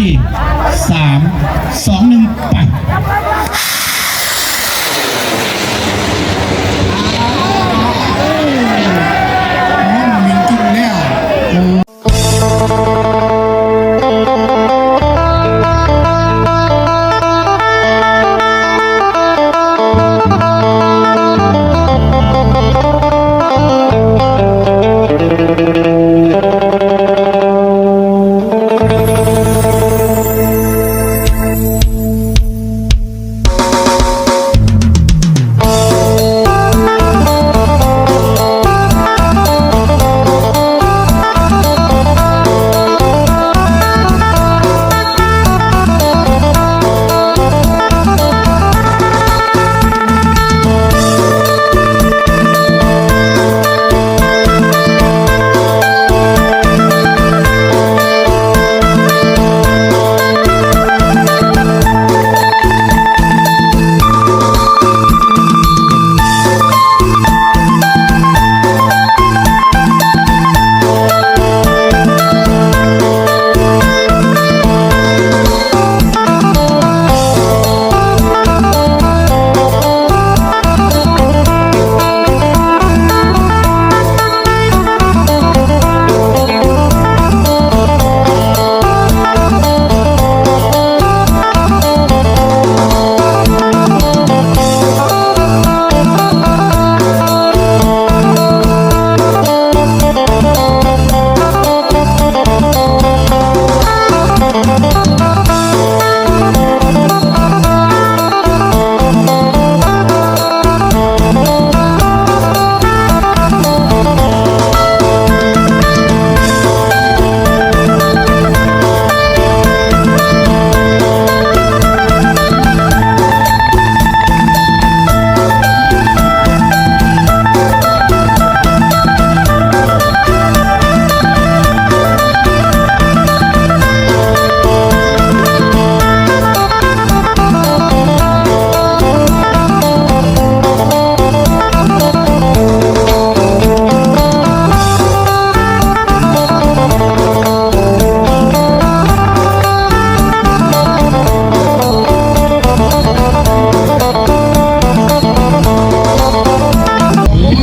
ดีสามสองหนึ่งไป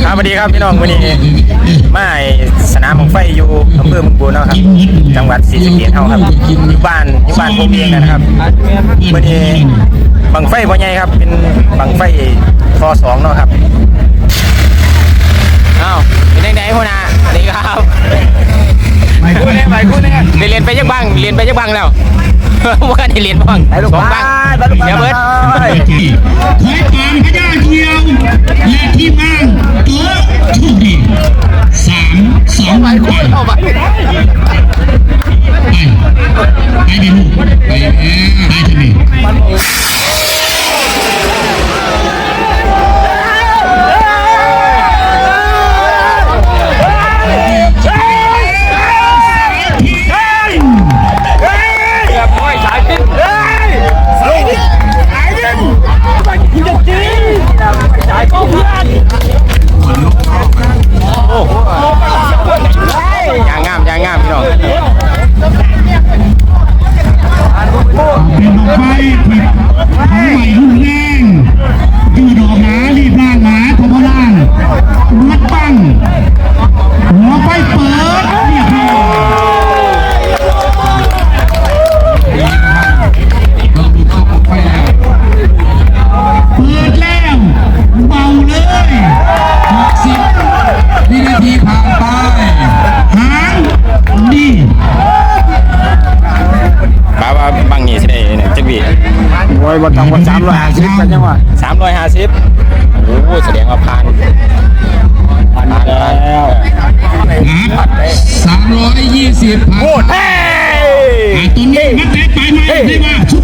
ครับสวัสดีครับพี่น้องวันนี้มาไอ้สนามของไฟอยู่อำเภอเมืองบูนเนาะครับ จังหวัดศรีสะเกษเฮาครับอยู่บ้านอยู่บ้านผมเองนะครับวันนี้บังไฟพ่อใหญ่ครับเป็นบังไฟทอสองเนาะครับอ้าวเป็นยังไงพ่อนาสวัสดีครับไปคู่นี้ไปคู่นี้เรียนไปยังบ้างเรียนไปยังบ้างแล้วว่าได้เรียนบ้างสองบ้างเดี๋ยวเบิร์ด โอ้ยวันต่างวันสามร้อยห้าสิบกันยังวะสามร้อยห้าสิบโอ้โหแสดงว่าผ่านผ่านแล้วสามร้อยยี่สิบผ่านโอ้เฮ้อ่าตัวนี้มัดได้ไปไหมได้ว่าชุด